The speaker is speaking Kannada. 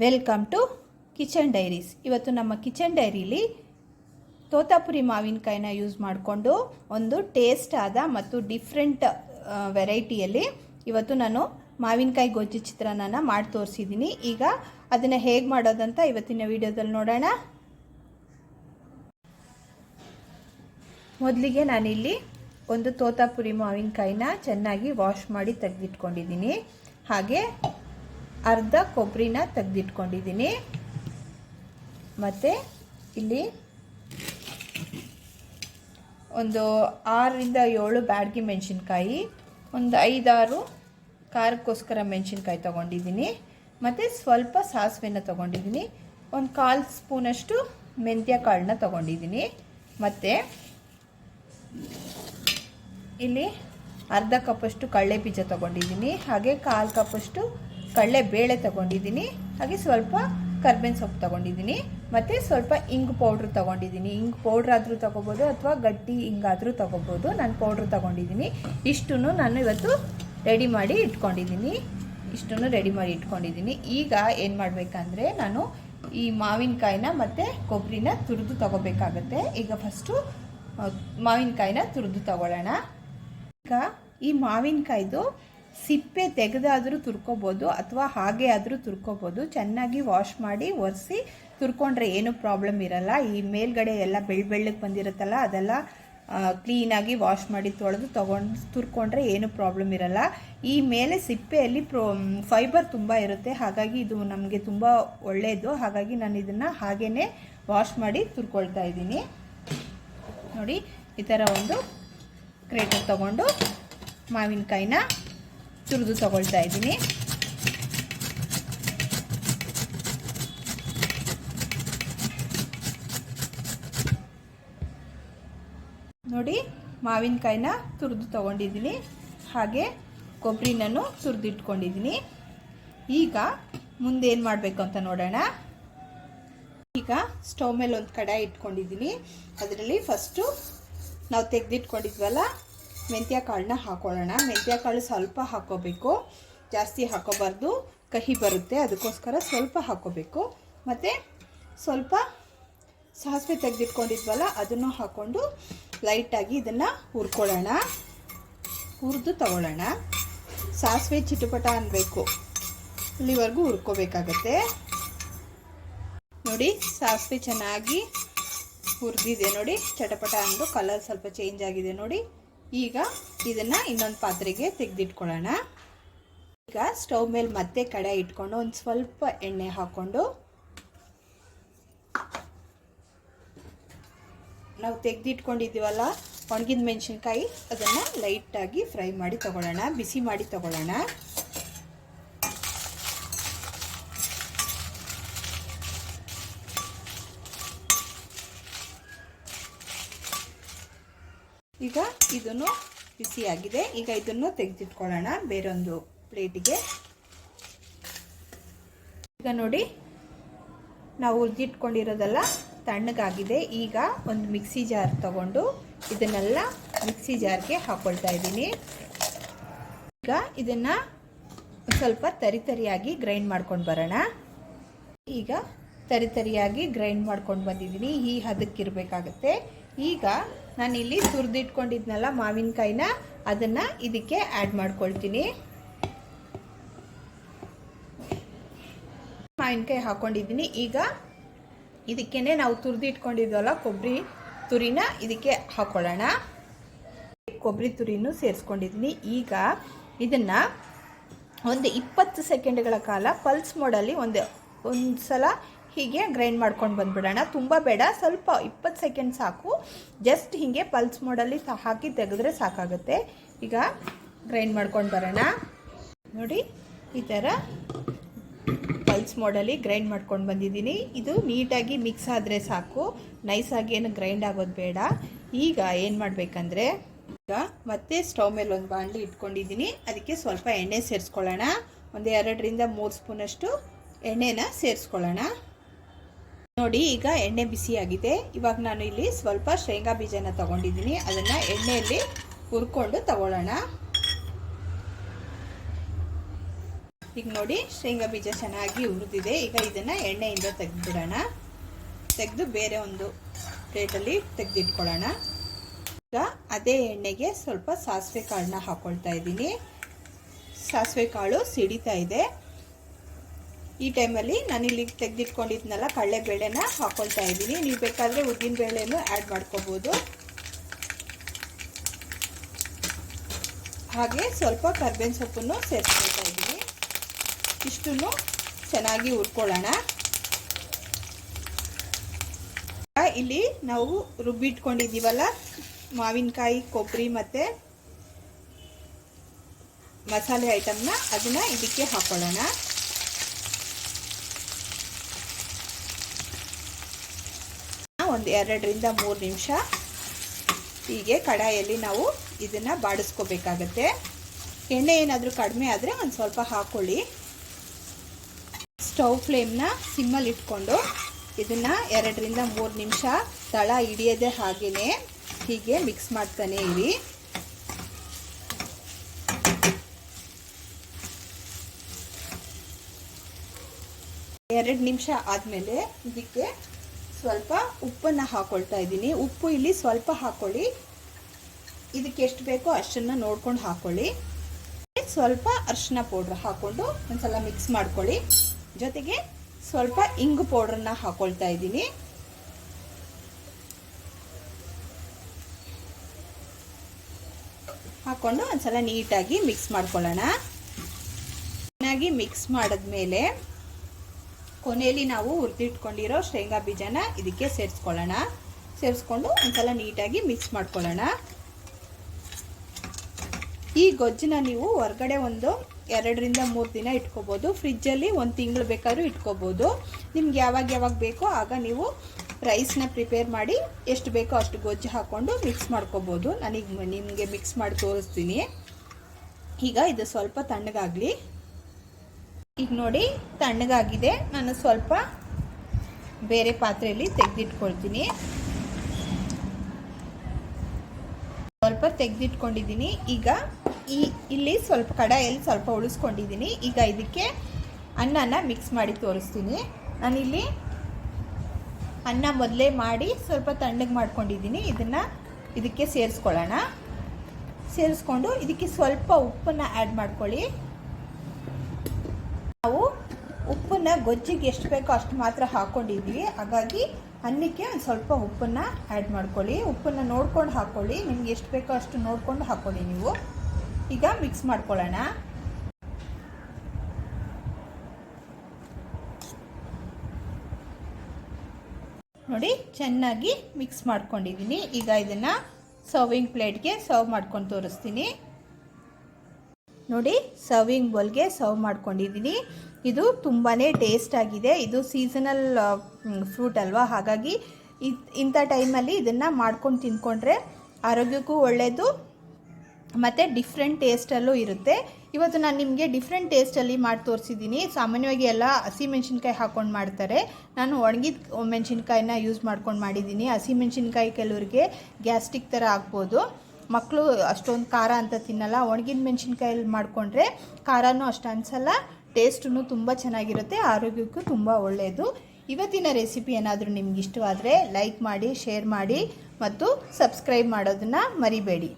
ವೆಲ್ಕಮ್ ಟು ಕಿಚನ್ ಡೈರೀಸ್ ಇವತ್ತು ನಮ್ಮ ಕಿಚನ್ ಡೈರಿಲಿ ತೋತಾಪುರಿ ಮಾವಿನಕಾಯಿನ ಯೂಸ್ ಮಾಡಿಕೊಂಡು ಒಂದು ಟೇಸ್ಟ್ ಆದ ಮತ್ತು ಡಿಫ್ರೆಂಟ್ ವೆರೈಟಿಯಲ್ಲಿ ಇವತ್ತು ನಾನು ಮಾವಿನಕಾಯಿ ಗೊಜ್ಜು ಚಿತ್ರಾನ್ನ ಮಾಡಿ ತೋರಿಸಿದ್ದೀನಿ. ಈಗ ಅದನ್ನು ಹೇಗೆ ಮಾಡೋದಂತ ಇವತ್ತಿನ ವಿಡಿಯೋದಲ್ಲಿ ನೋಡೋಣ. ಮೊದಲಿಗೆ ನಾನಿಲ್ಲಿ ಒಂದು ತೋತಾಪುರಿ ಮಾವಿನಕಾಯಿನ ಚೆನ್ನಾಗಿ ವಾಶ್ ಮಾಡಿ ತೆಗೆದಿಟ್ಕೊಂಡಿದ್ದೀನಿ. ಹಾಗೆ ಅರ್ಧ ಕೊಬ್ಬರಿನ ತೆಗೆದಿಟ್ಕೊಂಡಿದ್ದೀನಿ. ಮತ್ತು ಇಲ್ಲಿ ಒಂದು ಆರರಿಂದ ಏಳು ಬ್ಯಾಡಗಿ ಮೆಣಸಿನ್ಕಾಯಿ, ಒಂದು ಐದಾರು ಖಾರಕ್ಕೋಸ್ಕರ ಮೆಣಸಿನ್ಕಾಯಿ ತೊಗೊಂಡಿದ್ದೀನಿ. ಮತ್ತು ಸ್ವಲ್ಪ ಸಾಸಿವೆನ ತೊಗೊಂಡಿದ್ದೀನಿ. ಒಂದು ಕಾಲು ಸ್ಪೂನಷ್ಟು ಮೆಂತ್ಯ ಕಾಳನ್ನ ತೊಗೊಂಡಿದ್ದೀನಿ. ಮತ್ತು ಇಲ್ಲಿ ಅರ್ಧ ಕಪ್ಪಷ್ಟು ಕಡಲೆ ಬೀಜ ತೊಗೊಂಡಿದ್ದೀನಿ. ಹಾಗೆ ಕಾಲು ಕಪ್ಪಷ್ಟು ಕಡಲೆ ಬೇಳೆ ತಗೊಂಡಿದ್ದೀನಿ, ಹಾಗೆ ಸ್ವಲ್ಪ ಕರ್ಬೇವಿನ ಸೊಪ್ಪು ತಗೊಂಡಿದ್ದೀನಿ, ಮತ್ತು ಸ್ವಲ್ಪ ಇಂಗು ಪೌಡ್ರ್ ತಗೊಂಡಿದ್ದೀನಿ. ಇಂಗು ಪೌಡ್ರ್ ಆದರೂ ತಗೋಬೋದು ಅಥವಾ ಗಟ್ಟಿ ಹಿಂಗಾದರೂ ತಗೋಬೋದು. ನಾನು ಪೌಡ್ರ್ ತೊಗೊಂಡಿದ್ದೀನಿ. ಇಷ್ಟೂ ನಾನು ಇವತ್ತು ರೆಡಿ ಮಾಡಿ ಇಟ್ಕೊಂಡಿದ್ದೀನಿ. ಇಷ್ಟನ್ನು ರೆಡಿ ಮಾಡಿ ಇಟ್ಕೊಂಡಿದ್ದೀನಿ. ಈಗ ಏನು ಮಾಡಬೇಕಂದ್ರೆ ನಾನು ಈ ಮಾವಿನಕಾಯಿನ ಮತ್ತು ಕೊಬ್ಬರಿನ ತುರಿದು ತೊಗೋಬೇಕಾಗತ್ತೆ. ಈಗ ಫಸ್ಟು ಮಾವಿನಕಾಯಿನ ತುರಿದು ತಗೊಳ್ಳೋಣ. ಈಗ ಈ ಮಾವಿನಕಾಯ್ದು ಸಿಪ್ಪೆ ತೆಗೆದಾದರೂ ತುರ್ಕೋಬೋದು ಅಥವಾ ಹಾಗೆ ಆದರೂ ತುರ್ಕೋಬೋದು. ಚೆನ್ನಾಗಿ ವಾಶ್ ಮಾಡಿ ಒರೆಸಿ ತುರ್ಕೊಂಡ್ರೆ ಏನು ಪ್ರಾಬ್ಲಮ್ ಇರಲ್ಲ. ಈ ಮೇಲ್ಗಡೆ ಎಲ್ಲ ಬೆಳ್ಳ ಬೆಳ್ಳಗೆ ಬಂದಿರುತ್ತಲ್ಲ, ಅದೆಲ್ಲ ಕ್ಲೀನಾಗಿ ವಾಶ್ ಮಾಡಿ ತೊಳೆದು ತೊಗೊಂಡು ತುರ್ಕೊಂಡ್ರೆ ಏನು ಪ್ರಾಬ್ಲಮ್ ಇರಲ್ಲ. ಈ ಮೇಲೆ ಸಿಪ್ಪೆಯಲ್ಲಿ ಪ್ರೊ ಫೈಬರ್ ತುಂಬ ಇರುತ್ತೆ. ಹಾಗಾಗಿ ಇದು ನಮಗೆ ತುಂಬ ಒಳ್ಳೆಯದು ಹಾಗಾಗಿ ನಾನು ಇದನ್ನು ಹಾಗೇ ವಾಶ್ ಮಾಡಿ ತುರ್ಕೊಳ್ತಾ ಇದ್ದೀನಿ. ನೋಡಿ, ಈ ಥರ ಒಂದು ಕ್ರೇಟರ್ ತೊಗೊಂಡು ಮಾವಿನಕಾಯಿನ ತುರಿದು ತಗೊಳ್ತಾ ಇದ್ದೀನಿ. ನೋಡಿ, ಮಾವಿನಕಾಯಿನ ತುರಿದು ತಗೊಂಡಿದ್ದೀನಿ. ಹಾಗೆ ಕೊಬ್ಬರಿನೂ ತುರಿದಿಟ್ಕೊಂಡಿದ್ದೀನಿ. ಈಗ ಮುಂದೆ ಏನು ಮಾಡಬೇಕು ಅಂತ ನೋಡೋಣ. ಈಗ ಸ್ಟವ್ ಮೇಲೆ ಒಂದು ಕಡಾಯಿ ಇಟ್ಕೊಂಡಿದ್ದೀನಿ. ಅದರಲ್ಲಿ ಫಸ್ಟು ನಾವು ತೆಗೆದಿಟ್ಕೊಂಡಿದ್ವಲ್ಲ ಮೆಂತ್ಯ ಕಾಳನ್ನ ಹಾಕೊಳ್ಳೋಣ. ಮೆಂತ್ಯ ಕಾಳು ಸ್ವಲ್ಪ ಹಾಕೋಬೇಕು. ಜಾಸ್ತಿ ಹಾಕೋಬಾರ್ದು. ಕಹಿ ಬರುತ್ತೆ, ಅದಕ್ಕೋಸ್ಕರ ಸ್ವಲ್ಪ ಹಾಕೋಬೇಕು. ಮತ್ತು ಸ್ವಲ್ಪ ಸಾಸಿವೆ ತೆಗೆದಿಟ್ಕೊಂಡಿದ್ವಲ್ಲ, ಅದನ್ನು ಹಾಕ್ಕೊಂಡು ಲೈಟಾಗಿ ಇದನ್ನು ಹುರ್ಕೊಳ್ಳೋಣ. ಹುರಿದು ತಗೊಳ್ಳೋಣ. ಸಾಸಿವೆ ಚಿಟುಪಟ ಅನ್ನಬೇಕು ಇಲ್ಲಿವರೆಗೂ ಹುರ್ಕೋಬೇಕಾಗತ್ತೆ. ನೋಡಿ, ಸಾಸಿವೆ ಚೆನ್ನಾಗಿ ಹುರಿದಿದೆ ನೋಡಿ. ಚಟಪಟ ಅಂದು ಕಲರ್ ಸ್ವಲ್ಪ ಚೇಂಜ್ ಆಗಿದೆ ನೋಡಿ. ಈಗ ಇದನ್ನು ಇನ್ನೊಂದು ಪಾತ್ರೆಗೆ ತೆಗೆದಿಟ್ಕೊಳ್ಳೋಣ. ಈಗ ಸ್ಟವ್ ಮೇಲೆ ಮತ್ತೆ ಕಡೆ ಇಟ್ಕೊಂಡು ಒಂದು ಸ್ವಲ್ಪ ಎಣ್ಣೆ ಹಾಕ್ಕೊಂಡು ನಾವು ತೆಗೆದಿಟ್ಕೊಂಡಿದ್ದೀವಲ್ಲ, ಒಣಗಿದ ಮೆಣಸಿನ್ಕಾಯಿ, ಅದನ್ನು ಲೈಟಾಗಿ ಫ್ರೈ ಮಾಡಿ ತಗೊಳ್ಳೋಣ, ಬಿಸಿ ಮಾಡಿ ತಗೊಳ್ಳೋಣ. ಈಗ ಇದನ್ನು ಬಿಸಿಯಾಗಿದೆ. ಈಗ ಇದನ್ನು ತೆಗೆದಿಟ್ಕೊಳ್ಳೋಣ ಬೇರೊಂದು ಪ್ಲೇಟಿಗೆ. ಈಗ ನೋಡಿ, ನಾವು ಉಜ್ಜಿಟ್ಕೊಂಡಿರೋದೆಲ್ಲ ತಣ್ಣಗಾಗಿದೆ. ಈಗ ಒಂದು ಮಿಕ್ಸಿ ಜಾರ್ ತಗೊಂಡು ಇದನ್ನೆಲ್ಲ ಮಿಕ್ಸಿ ಜಾರ್ಗೆ ಹಾಕೊಳ್ತಾ ಇದ್ದೀನಿ. ಈಗ ಇದನ್ನು ಸ್ವಲ್ಪ ತರಿತರಿಯಾಗಿ ಗ್ರೈಂಡ್ ಮಾಡ್ಕೊಂಡು ಬರೋಣ. ಈಗ ತರಿತರಿಯಾಗಿ ಗ್ರೈಂಡ್ ಮಾಡ್ಕೊಂಡು ಬಂದಿದ್ದೀನಿ. ಈ ಹದಕ್ಕಿರಬೇಕಾಗತ್ತೆ. ಈಗ ನಾನಿಲ್ಲಿ ತುರಿದಿಟ್ಕೊಂಡಿದ್ನಲ್ಲ ಮಾವಿನಕಾಯಿನ, ಅದನ್ನು ಇದಕ್ಕೆ ಆ್ಯಡ್ ಮಾಡ್ಕೊಳ್ತೀನಿ. ಮಾವಿನಕಾಯಿ ಹಾಕ್ಕೊಂಡಿದ್ದೀನಿ ಈಗ ಇದಕ್ಕೇ ನಾವು ತುರಿದಿಟ್ಕೊಂಡಿದ್ವಲ್ಲ ಕೊಬ್ಬರಿ ತುರಿನ, ಇದಕ್ಕೆ ಹಾಕ್ಕೊಳ್ಳೋಣ ಕೊಬ್ಬರಿ ತುರಿನೂ ಸೇರಿಸ್ಕೊಂಡಿದ್ದೀನಿ. ಈಗ ಇದನ್ನು ಒಂದು ಇಪ್ಪತ್ತು ಸೆಕೆಂಡ್ಗಳ ಕಾಲ ಪಲ್ಸ್ ಮೋಡಲ್ಲಿ ಒಂದು ಒಂದು ಸಲ ಹೀಗೆ ಗ್ರೈಂಡ್ ಮಾಡ್ಕೊಂಡು ಬಂದುಬಿಡೋಣ. ತುಂಬ ಬೇಡ, ಸ್ವಲ್ಪ ಇಪ್ಪತ್ತು ಸೆಕೆಂಡ್ ಸಾಕು. ಜಸ್ಟ್ ಹೀಗೆ ಪಲ್ಸ್ ಮೋಡಲ್ಲಿ ಹಾಕಿ ತೆಗೆದ್ರೆ ಸಾಕಾಗುತ್ತೆ. ಈಗ ಗ್ರೈಂಡ್ ಮಾಡ್ಕೊಂಡು ಬರೋಣ. ನೋಡಿ, ಈ ಥರ ಪಲ್ಸ್ ಮೋಡಲ್ಲಿ ಗ್ರೈಂಡ್ ಮಾಡ್ಕೊಂಡು ಬಂದಿದ್ದೀನಿ. ಇದು ನೀಟಾಗಿ ಮಿಕ್ಸ್ ಆದರೆ ಸಾಕು. ನೈಸಾಗಿ ಏನು ಗ್ರೈಂಡ್ ಆಗೋದು ಬೇಡ. ಈಗ ಏನು ಮಾಡಬೇಕಂದ್ರೆ, ಈಗ ಮತ್ತೆ ಸ್ಟವ್ ಮೇಲೆ ಒಂದು ಬಾಣಲಿ ಇಟ್ಕೊಂಡಿದ್ದೀನಿ. ಅದಕ್ಕೆ ಸ್ವಲ್ಪ ಎಣ್ಣೆ ಸೇರಿಸ್ಕೊಳ್ಳೋಣ. ಒಂದು ಎರಡರಿಂದ ಮೂರು ಸ್ಪೂನಷ್ಟು ಎಣ್ಣೆನ ಸೇರಿಸ್ಕೊಳ್ಳೋಣ. ನೋಡಿ, ಈಗ ಎಣ್ಣೆ ಬಿಸಿಯಾಗಿದೆ ಇವಾಗ ನಾನು ಇಲ್ಲಿ ಸ್ವಲ್ಪ ಶೇಂಗಾ ಬೀಜನ ತಗೊಂಡಿದ್ದೀನಿ. ಅದನ್ನು ಎಣ್ಣೆಯಲ್ಲಿ ಹುರ್ಕೊಂಡು ತಗೊಳ್ಳೋಣ. ಈಗ ನೋಡಿ, ಶೇಂಗಾ ಬೀಜ ಚೆನ್ನಾಗಿ ಹುರಿದಿದೆ. ಈಗ ಇದನ್ನು ಎಣ್ಣೆಯಿಂದ ತೆಗೆದ್ಬಿಡೋಣ. ತೆಗೆದು ಬೇರೆ ಒಂದು ಪ್ಲೇಟಲ್ಲಿ ತೆಗೆದಿಟ್ಕೊಳ್ಳೋಣ. ಈಗ ಅದೇ ಎಣ್ಣೆಗೆ ಸ್ವಲ್ಪ ಸಾಸಿವೆ ಕಾಳನ್ನ ಹಾಕ್ಕೊಳ್ತಾ ಇದ್ದೀನಿ. ಸಾಸಿವೆ ಕಾಳು ಸಿಡಿತಾ ಇದೆ. ಈ ಟೈಮಲ್ಲಿ ನಾನಿಲ್ಲಿ ತೆಗೆದಿಟ್ಕೊಂಡಿದ್ನಲ್ಲ ಕಡಲೆಬೇಳೆನ ಹಾಕ್ಕೊಳ್ತಾ ಇದ್ದೀನಿ. ನೀವು ಬೇಕಾದರೆ ಉದ್ದಿನ ಬೇಳೆನೂ ಆ್ಯಡ್ ಮಾಡ್ಕೋಬೋದು. ಹಾಗೆ ಸ್ವಲ್ಪ ಕರ್ಬೇವಿನ ಸೊಪ್ಪನ್ನು ಸೇರಿಸ್ಕೊಳ್ತಾ ಇದ್ದೀನಿ. ಇಷ್ಟನ್ನು ಚೆನ್ನಾಗಿ ಹುರ್ಕೊಳ್ಳೋಣ. ಇಲ್ಲಿ ನಾವು ರುಬ್ಬಿಟ್ಕೊಂಡಿದ್ದೀವಲ್ಲ ಮಾವಿನಕಾಯಿ, ಕೊಬ್ಬರಿ ಮತ್ತು ಮಸಾಲೆ ಐಟಮ್ನ ಅದನ್ನು ಇದಕ್ಕೆ ಹಾಕ್ಕೊಳ್ಳೋಣ ಒಂದು ಎರಡರಿಂದ ಮೂರು ನಿಮಿಷ ಹೀಗೆ ಕಡಾಯಲ್ಲಿ ನಾವು ಇದನ್ನು ಬಾಡಿಸ್ಕೋಬೇಕಾಗತ್ತೆ. ಎಣ್ಣೆ ಏನಾದರೂ ಕಡಿಮೆ ಆದರೆ ಒಂದು ಸ್ವಲ್ಪ ಹಾಕ್ಕೊಳ್ಳಿ ಸ್ಟವ್ ಫ್ಲೇಮ್ನ ಸಿಮ್ಮಲ್ಲಿ ಇಟ್ಕೊಂಡು ಇದನ್ನು ಎರಡರಿಂದ ಮೂರು ನಿಮಿಷ ತಳ ಹಿಡಿಯದೆ ಹಾಗೆಯೇ ಹೀಗೆ ಮಿಕ್ಸ್ ಮಾಡ್ತಾನೆ ಇರಿ. ಎರಡು ನಿಮಿಷ ಆದಮೇಲೆ ಇದಕ್ಕೆ ಸ್ವಲ್ಪ ಉಪ್ಪನ್ನು ಹಾಕ್ಕೊಳ್ತಾ ಇದ್ದೀನಿ. ಉಪ್ಪು ಇಲ್ಲಿ ಸ್ವಲ್ಪ ಹಾಕ್ಕೊಳ್ಳಿ ಇದಕ್ಕೆ ಎಷ್ಟು ಬೇಕೋ ಅಷ್ಟನ್ನು ನೋಡ್ಕೊಂಡು ಹಾಕ್ಕೊಳ್ಳಿ ಸ್ವಲ್ಪ ಅರಿಶಿನ ಪೌಡ್ರ್ ಹಾಕ್ಕೊಂಡು ಒಂದ್ಸಲ ಮಿಕ್ಸ್ ಮಾಡ್ಕೊಳ್ಳಿ. ಜೊತೆಗೆ ಸ್ವಲ್ಪ ಇಂಗು ಪೌಡ್ರನ್ನ ಹಾಕ್ಕೊಳ್ತಾ ಇದ್ದೀನಿ. ಹಾಕ್ಕೊಂಡು ಒಂದ್ಸಲ ನೀಟಾಗಿ ಮಿಕ್ಸ್ ಮಾಡ್ಕೊಳ್ಳೋಣ. ಚೆನ್ನಾಗಿ ಮಿಕ್ಸ್ ಮಾಡಿದ್ಮೇಲೆ ಕೊನೆಯಲ್ಲಿ ನಾವು ಹುರಿದಿಟ್ಕೊಂಡಿರೋ ಶೇಂಗಾ ಬೀಜನ ಇದಕ್ಕೆ ಸೇರಿಸ್ಕೊಳ್ಳೋಣ. ಸೇರಿಸ್ಕೊಂಡು ಒಂದ್ಸಲ ನೀಟಾಗಿ ಮಿಕ್ಸ್ ಮಾಡ್ಕೊಳ್ಳೋಣ. ಈ ಗೊಜ್ಜನ್ನ ನೀವು ಹೊರಗಡೆ ಒಂದು ಎರಡರಿಂದ ಮೂರು ದಿನ ಇಟ್ಕೋಬೋದು. ಫ್ರಿಜ್ಜಲ್ಲಿ ಒಂದು ತಿಂಗಳು ಬೇಕಾದ್ರೂ ಇಟ್ಕೋಬೋದು. ನಿಮ್ಗೆ ಯಾವಾಗ ಯಾವಾಗ ಬೇಕೋ ಆಗ ನೀವು ರೈಸ್ನ ಪ್ರಿಪೇರ್ ಮಾಡಿ ಎಷ್ಟು ಬೇಕೋ ಅಷ್ಟು ಗೊಜ್ಜು ಹಾಕ್ಕೊಂಡು ಮಿಕ್ಸ್ ಮಾಡ್ಕೋಬೋದು. ನನಗೆ ನಿಮಗೆ ಮಿಕ್ಸ್ ಮಾಡಿ ತೋರಿಸ್ತೀನಿ. ಈಗ ಇದು ಸ್ವಲ್ಪ ತಣ್ಣಗಾಗಲಿ. ಈಗ ನೋಡಿ ತಣ್ಣಗಾಗಿದೆ. ನಾನು ಸ್ವಲ್ಪ ಬೇರೆ ಪಾತ್ರೆಯಲ್ಲಿ ತೆಗೆದಿಟ್ಕೊಳ್ತೀನಿ. ಸ್ವಲ್ಪ ತೆಗೆದಿಟ್ಕೊಂಡಿದ್ದೀನಿ. ಈಗ ಈ ಇಲ್ಲಿ ಸ್ವಲ್ಪ ಕಡಾಯಲ್ಲಿ ಸ್ವಲ್ಪ ಉಳಿಸ್ಕೊಂಡಿದ್ದೀನಿ. ಈಗ ಇದಕ್ಕೆ ಅನ್ನನ ಮಿಕ್ಸ್ ಮಾಡಿ ತೋರಿಸ್ತೀನಿ. ನಾನಿಲ್ಲಿ ಅನ್ನ ಮೊದಲೇ ಮಾಡಿ ಸ್ವಲ್ಪ ತಣ್ಣಗೆ ಮಾಡ್ಕೊಂಡಿದ್ದೀನಿ. ಇದನ್ನು ಇದಕ್ಕೆ ಸೇರಿಸ್ಕೊಳ್ಳೋಣ. ಸೇರಿಸ್ಕೊಂಡು ಇದಕ್ಕೆ ಸ್ವಲ್ಪ ಉಪ್ಪನ್ನು ಆ್ಯಡ್ ಮಾಡ್ಕೊಳ್ಳಿ ನಾವು ಉಪ್ಪನ್ನ ಗೊಜ್ಜಿಗೆ ಎಷ್ಟು ಬೇಕೋ ಅಷ್ಟು ಮಾತ್ರ ಹಾಕ್ಕೊಂಡಿದ್ವಿ ಹಾಗಾಗಿ ಅನ್ನಕ್ಕೆ ಒಂದು ಸ್ವಲ್ಪ ಉಪ್ಪನ್ನು ಆ್ಯಡ್ ಮಾಡ್ಕೊಳ್ಳಿ. ಉಪ್ಪನ್ನು ನೋಡ್ಕೊಂಡು ಹಾಕ್ಕೊಳ್ಳಿ ನಿಮ್ಗೆ ಎಷ್ಟು ಬೇಕೋ ಅಷ್ಟು ನೋಡ್ಕೊಂಡು ಹಾಕ್ಕೊಳ್ಳಿ ನೀವು. ಈಗ ಮಿಕ್ಸ್ ಮಾಡ್ಕೊಳ್ಳೋಣ. ನೋಡಿ, ಚೆನ್ನಾಗಿ ಮಿಕ್ಸ್ ಮಾಡ್ಕೊಂಡಿದ್ದೀನಿ. ಈಗ ಇದನ್ನು ಸರ್ವಿಂಗ್ ಪ್ಲೇಟ್ಗೆ ಸರ್ವ್ ಮಾಡ್ಕೊಂಡು ತೋರಿಸ್ತೀನಿ. ನೋಡಿ ಸರ್ವಿಂಗ್ ಬೌಲ್ಗೆ ಸರ್ವ್ ಮಾಡ್ಕೊಂಡಿದ್ದೀನಿ. ಇದು ತುಂಬಾ ಟೇಸ್ಟ್ ಆಗಿದೆ. ಇದು ಸೀಸನಲ್ ಫ್ರೂಟ್ ಅಲ್ವಾ? ಹಾಗಾಗಿ ಇಂಥ ಟೈಮಲ್ಲಿ ಇದನ್ನು ಮಾಡ್ಕೊಂಡು ತಿಂದ್ಕೊಂಡ್ರೆ ಆರೋಗ್ಯಕ್ಕೂ ಒಳ್ಳೆಯದು ಮತ್ತು ಡಿಫ್ರೆಂಟ್ ಟೇಸ್ಟಲ್ಲೂ ಇರುತ್ತೆ. ಇವತ್ತು ನಾನು ನಿಮಗೆ ಡಿಫ್ರೆಂಟ್ ಟೇಸ್ಟಲ್ಲಿ ಮಾಡಿ ತೋರಿಸಿದ್ದೀನಿ ಸಾಮಾನ್ಯವಾಗಿ ಎಲ್ಲ ಹಸಿ ಮೆಣಸಿನ್ಕಾಯಿ ಹಾಕ್ಕೊಂಡು ಮಾಡ್ತಾರೆ. ನಾನು ಒಣಗಿದ ಮೆಣಸಿನ್ಕಾಯಿನ ಯೂಸ್ ಮಾಡ್ಕೊಂಡು ಮಾಡಿದ್ದೀನಿ ಹಸಿ ಮೆಣಸಿನ್ಕಾಯಿ ಕೆಲವ್ರಿಗೆ ಗ್ಯಾಸ್ಟಿಕ್ ಥರ ಆಗ್ಬೋದು. ಮಕ್ಕಳು ಅಷ್ಟೊಂದು ಖಾರ ಅಂತ ತಿನ್ನಲ್ಲ. ಒಣಗಿದ ಮೆಣಸಿನ್ಕಾಯಲ್ಲಿ ಮಾಡಿಕೊಂಡ್ರೆ ಖಾರನೂ ಅಷ್ಟು ಅನಿಸಲ್ಲ. ಟೇಸ್ಟೂ ತುಂಬ ಚೆನ್ನಾಗಿರುತ್ತೆ, ಆರೋಗ್ಯಕ್ಕೂ ತುಂಬ ಒಳ್ಳೆಯದು ಇವತ್ತಿನ ರೆಸಿಪಿ ಏನಾದರೂ ನಿಮ್ಗೆ ಇಷ್ಟವಾದರೆ ಲೈಕ್ ಮಾಡಿ, ಶೇರ್ ಮಾಡಿ ಮತ್ತು ಸಬ್ಸ್ಕ್ರೈಬ್ ಮಾಡೋದನ್ನು ಮರಿಬೇಡಿ.